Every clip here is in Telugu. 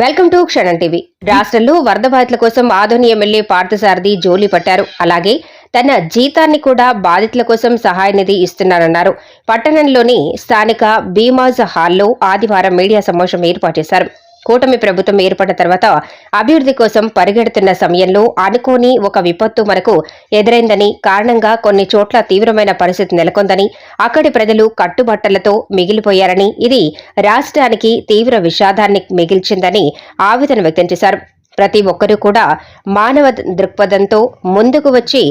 వెల్కమ్ టు క్షణం టీవీ. రాష్ట్రంలో వరద బాధితుల కోసం ఆధుని ఎమ్మెల్యే పార్థసారథి జోలి పట్టారు. అలాగే తన జీతాన్ని కూడా బాధితుల కోసం సహాయ నిధి ఇస్తున్నారన్నారు. పట్టణంలోని స్థానిక బీమాజ్ హాల్లో ఆదివారం మీడియా సమావేశం ఏర్పాటు చేశారు. కూటమి ప్రభుత్వం ఏర్పడిన తర్వాత అభివృద్ధి కోసం పరిగెడుతున్న సమయంలో అనుకోని ఒక విపత్తు మనకు ఎదురైందని కారణంగా కొన్ని చోట్ల తీవ్రమైన పరిస్థితి నెలకొందని అక్కడి ప్రజలు కట్టుబట్టలతో మిగిలిపోయారని ఇది రాష్ట్రానికి తీవ్ర విషాదాన్ని మిగిల్చిందని ఆవేదన వ్యక్తం చేశారు. ప్రతి ఒక్కరూ కూడా మానవ దృక్పథంతో ముందుకు వచ్చి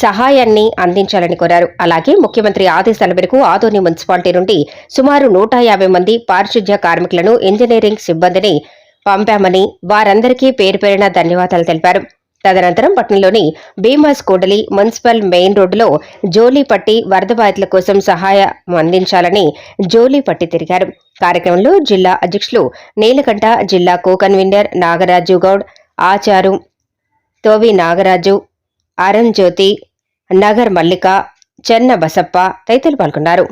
సహాయాన్ని అందించాలని కోరారు. అలాగే ముఖ్యమంత్రి ఆదేశాల మేరకు ఆదోని మున్సిపాలిటీ నుండి సుమారు నూట యాభై మంది పారిశుధ్య కార్మికులను ఇంజనీరింగ్ సిబ్బందిని పంపామని వారందరికీ పేరు పేరిన ధన్యవాదాలు తెలిపారు. తదనంతరం పట్టణంలోని భీమాస్ కూడలి మున్సిపల్ మెయిన్ రోడ్డులో జోలీ పట్టి వరద బాధితుల కోసం సహాయం అందించాలని జోలీ పట్టి తిరిగారు. కార్యక్రమంలో జిల్లా అధ్యక్షులు నీలకంఠ జిల్లా కో కన్వీనర్ నాగరాజు గౌడ్ ఆచారు తోవి నాగరాజు జ్యోతి నగర్ మల్లిక చెన్న బసప్ప తదితరులు పాల్గొన్నారు.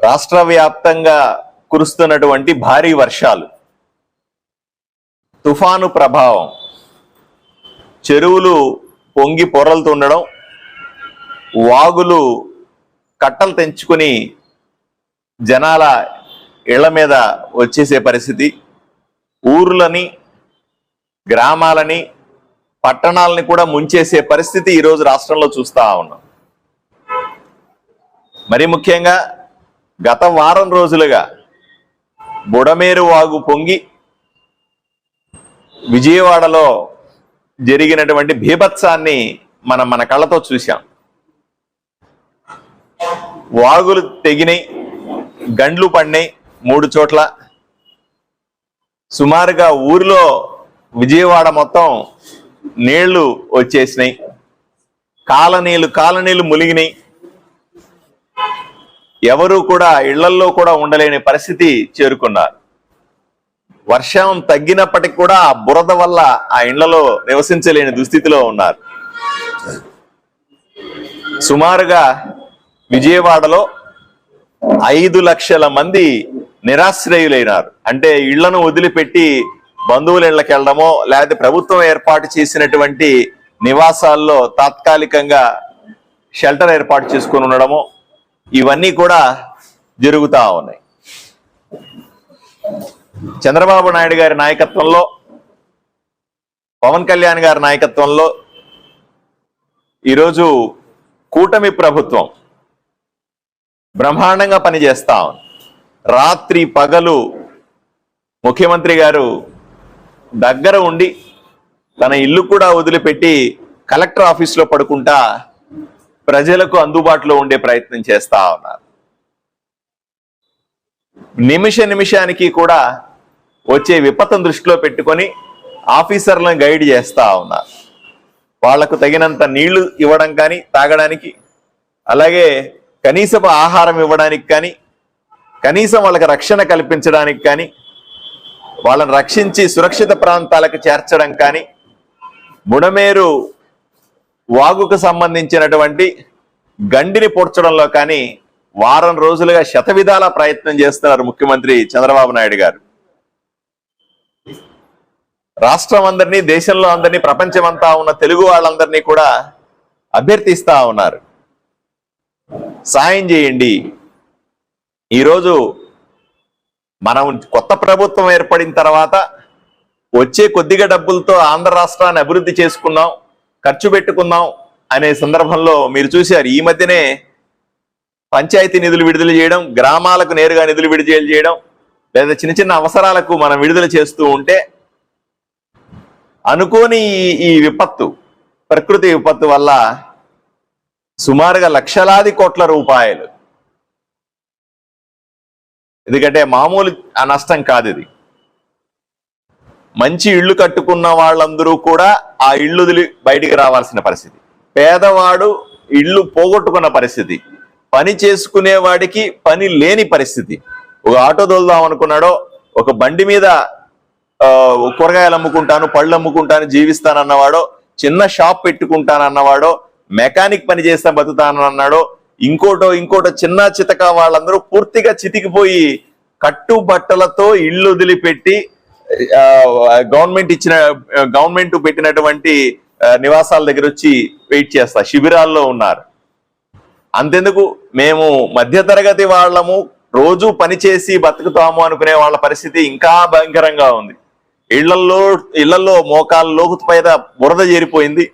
రాష్ట్ర వ్యాప్తంగా కురుస్తున్నటువంటి భారీ వర్షాలు తుఫాను ప్రభావం చెరువులు పొంగి పొరలుతుండడం వాగులు కట్టలు తెంచుకుని జనాల ఇళ్ళ మీద వచ్చేసే పరిస్థితి ఊర్లని గ్రామాలని పట్టణాలని కూడా ముంచేసే పరిస్థితి ఈరోజు రాష్ట్రంలో చూస్తా ఉన్నాం. మరి ముఖ్యంగా గత వారం రోజులుగా బుడమేరు వాగు పొంగి విజయవాడలో జరిగినటువంటి భీభత్సాన్ని మనం మన కళ్ళతో చూశాం. వాగులు తెగినాయి గండ్లు పడినాయి మూడు చోట్ల. సుమారుగా ఊరిలో విజయవాడ మొత్తం నీళ్ళు వచ్చేసినాయి. కాలనీలు కాలనీలు ములిగినాయి ఎవరు కూడా ఇళ్ళల్లో కూడా ఉండలేని పరిస్థితి చేరుకున్నారు. వర్షం తగ్గినప్పటికి కూడా ఆ బురద వల్ల ఆ ఇళ్ళలో నివసించలేని దుస్థితిలో ఉన్నారు. సుమారుగా విజయవాడలో ఐదు లక్షల మంది నిరాశ్రయులైనారు. అంటే ఇళ్ళను వదిలిపెట్టి బంధువుల ఇళ్ళకు వెళ్ళడమో లేకపోతే ప్రభుత్వం ఏర్పాటు చేసినటువంటి నివాసాల్లో తాత్కాలికంగా షెల్టర్ ఏర్పాటు చేసుకుని ఉండడమో ఇవన్నీ కూడా జరుగుతా ఉన్నాయి. చంద్రబాబు నాయుడు గారి నాయకత్వంలో పవన్ కళ్యాణ్ గారి నాయకత్వంలో ఈరోజు కూటమి ప్రభుత్వం బ్రహ్మాండంగా పనిచేస్తా ఉంది. రాత్రి పగలు ముఖ్యమంత్రి గారు దగ్గర ఉండి తన ఇల్లు కూడా వదిలిపెట్టి కలెక్టర్ ఆఫీస్లో పడుకుంటా ప్రజలకు అందుబాటులో ఉండే ప్రయత్నం చేస్తా ఉన్నారు. నిమిష నిమిషానికి కూడా వచ్చే విపత్తును దృష్టిలో పెట్టుకొని ఆఫీసర్లను గైడ్ చేస్తా ఉన్నారు. వాళ్ళకు తగినంత నీళ్ళు ఇవ్వడం కానీ తాగడానికి అలాగే కనీసపు ఆహారం ఇవ్వడానికి కానీ కనీసం వాళ్ళకి రక్షణ కల్పించడానికి కానీ వాళ్ళని రక్షించి సురక్షిత ప్రాంతాలకు చేర్చడం కానీ బుడమేరు వాగుకు సంబంధించినటువంటి గండిని పూడ్చడంలో కానీ వారం రోజులుగా శతవిధాల ప్రయత్నం చేస్తున్నారు ముఖ్యమంత్రి చంద్రబాబు నాయుడు గారు. రాష్ట్రం అందరినీ దేశంలో అందరినీ ప్రపంచమంతా ఉన్న తెలుగు వాళ్ళందరినీ కూడా అభ్యర్థిస్తా ఉన్నారు. సాయం చేయండి. ఈరోజు మనం కొత్త ప్రభుత్వం ఏర్పడిన తర్వాత వచ్చే కొద్దిగా డబ్బులతో ఆంధ్ర రాష్ట్రాన్ని అభివృద్ధి చేసుకుందాం ఖర్చు పెట్టుకుందాం అనే సందర్భంలో మీరు చూశారు ఈ మధ్యనే పంచాయతీ నిధులు విడుదల చేయడం గ్రామాలకు నేరుగా నిధులు విడుదల చేయడం లేదా చిన్న చిన్న అవసరాలకు మనం విడుదల చేస్తూ ఉంటే అనుకోని ఈ- ఈ విపత్తు ప్రకృతి విపత్తు వల్ల సుమారుగా లక్షలాది కోట్ల రూపాయలు ఎందుకంటే మామూలు ఆ నష్టం కాదు ఇది. మంచి ఇళ్ళు కట్టుకున్న వాళ్ళందరూ కూడా ఆ ఇళ్ళు వదిలి బయటికి రావాల్సిన పరిస్థితి. పేదవాడు ఇళ్ళు పోగొట్టుకున్న పరిస్థితి. పని చేసుకునే వాడికి పని లేని పరిస్థితి. ఒక ఆటో దొల్దాం అనుకున్నాడో ఒక బండి మీద కూరగాయలు అమ్ముకుంటాను పళ్ళు అమ్ముకుంటాను జీవిస్తానన్నవాడో చిన్న షాప్ పెట్టుకుంటానన్నవాడో మెకానిక్ పని చేస్తా బతుకుతాను ఇంకోటో ఇంకోటో చిన్న చితక వాళ్ళందరూ పూర్తిగా చితికిపోయి కట్టుబట్టలతో ఇళ్ళు వదిలిపెట్టి గవర్నమెంట్ ఇచ్చిన గవర్నమెంట్ పెట్టినటువంటి నివాసాల దగ్గర వచ్చి వెయిట్ చేస్తా. శిబిరాల్లో ఉన్నారు. అంతెందుకు మేము మధ్యతరగతి వాళ్ళము రోజు పని చేసి బతుకుతాము అనుకునే వాళ్ళ పరిస్థితి ఇంకా భయంకరంగా ఉంది. ఇళ్ళల్లో ఇళ్ళలో మోకాలు లోతు పైన బురద చేరిపోయింది.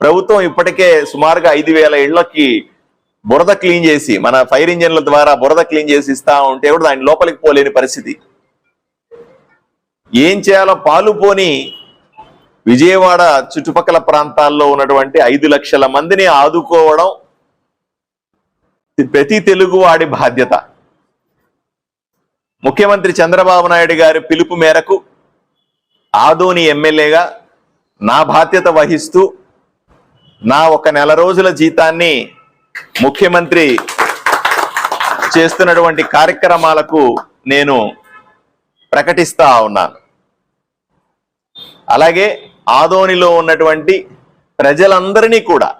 ప్రభుత్వం ఇప్పటికే సుమారుగా ఐదు వేల ఇళ్ళకి బురద క్లీన్ చేసి మన ఫైర్ ఇంజన్ల ద్వారా బురద క్లీన్ చేసి ఇస్తా ఉంటే కూడా దాని లోపలికి పోలేని పరిస్థితి. ఏం చేయాలో పాలు పోని విజయవాడ చుట్టుపక్కల ప్రాంతాల్లో ఉన్నటువంటి ఐదు లక్షల మందిని ఆదుకోవడం ప్రతి తెలుగువాడి బాధ్యత. ముఖ్యమంత్రి చంద్రబాబు నాయుడు గారి పిలుపు మేరకు ఆదోని ఎమ్మెల్యేగా నా బాధ్యత వహిస్తూ నా ఒక నెల రోజుల జీతాన్ని ముఖ్యమంత్రి చేస్తున్నటువంటి కార్యక్రమాలకు నేను ప్రకటిస్తా ఉన్నాను. అలాగే ఆదోనిలో ఉన్నటువంటి ప్రజలందరినీ కూడా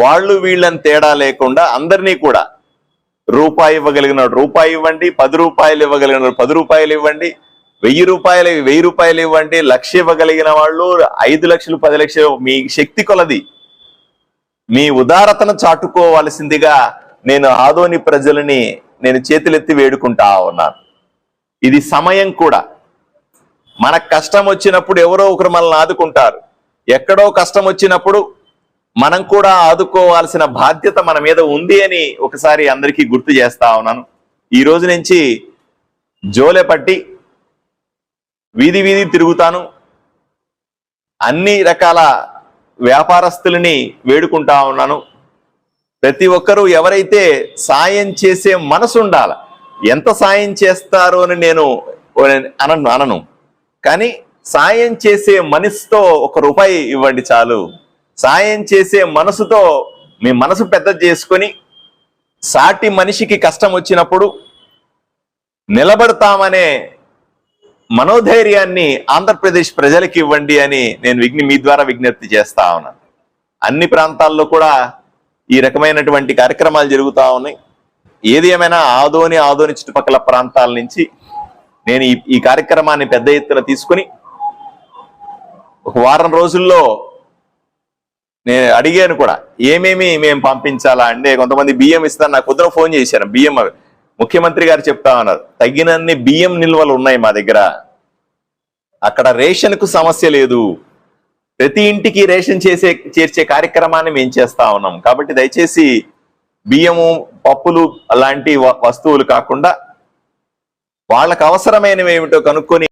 వాళ్ళు వీళ్ళని తేడా లేకుండా అందరినీ కూడా రూపాయి ఇవ్వగలిగిన రూపాయి ఇవ్వండి పది రూపాయలు ఇవ్వగలిగిన పది రూపాయలు ఇవ్వండి వెయ్యి రూపాయలు వెయ్యి రూపాయలు ఇవ్వండి లక్ష ఇవ్వగలిగిన వాళ్ళు ఐదు లక్షలు పది లక్షలు మీ శక్తి కొలది. మీ ఉదారతను చాటుకోవాల్సిందిగా నేను ఆదోని ప్రజలని నేను చేతులెత్తి వేడుకుంటా ఉన్నాను. ఇది సమయం కూడా. మనకు కష్టం వచ్చినప్పుడు ఎవరో ఒకరు మనల్ని ఆదుకుంటారు. ఎక్కడో కష్టం వచ్చినప్పుడు మనం కూడా ఆదుకోవాల్సిన బాధ్యత మన మీద ఉంది అని ఒకసారి అందరికీ గుర్తు చేస్తా ఉన్నాను. ఈ రోజు నుంచి జోలె పట్టి వీధి వీధి తిరుగుతాను. అన్ని రకాల వ్యాపారస్తులని వేడుకుంటా ఉన్నాను. ప్రతి ఒక్కరూ ఎవరైతే సాయం చేసే మనసు ఉండాల ఎంత సాయం చేస్తారు అని నేను అనను అనను. కానీ సాయం చేసే మనసుతో ఒక రూపాయి ఇవ్వండి చాలు. సాయం చేసే మనసుతో మీ మనసు పెద్ద చేసుకొని సాటి మనిషికి కష్టం వచ్చినప్పుడు నిలబడతామనే మనోధైర్యాన్ని ఆంధ్రప్రదేశ్ ప్రజలకు ఇవ్వండి అని నేను విజ్ఞ మీ ద్వారా విజ్ఞప్తి చేస్తా ఉన్నాను అన్ని ప్రాంతాల్లో కూడా ఈ రకమైనటువంటి కార్యక్రమాలు జరుగుతూ ఉన్నాయి ఏది ఏమైనా ఆదోని ఆదోని చుట్టుపక్కల ప్రాంతాల నుంచి నేను ఈ ఈ కార్యక్రమాన్ని పెద్ద ఎత్తున తీసుకుని ఒక వారం రోజుల్లో నేను అడిగాను కూడా ఏమేమి మేము పంపించాలా అంటే కొంతమంది బియ్యం ఇస్తాను నాకు పొద్దున ఫోన్ చేశారు బియ్యం అవి. ముఖ్యమంత్రి గారు చెప్తా ఉన్నారు. తగినన్ని బియ్యం నిల్వలు ఉన్నాయి మా దగ్గర. అక్కడ రేషన్కు సమస్య లేదు. ప్రతి ఇంటికి రేషన్ చేసే చేర్చే కార్యక్రమాన్ని మేము చేస్తా ఉన్నాం. కాబట్టి దయచేసి బియ్యము పప్పులు అలాంటి వ- వస్తువులు కాకుండా వాళ్ళకు అవసరమైనవి ఏమిటో కనుక్కొని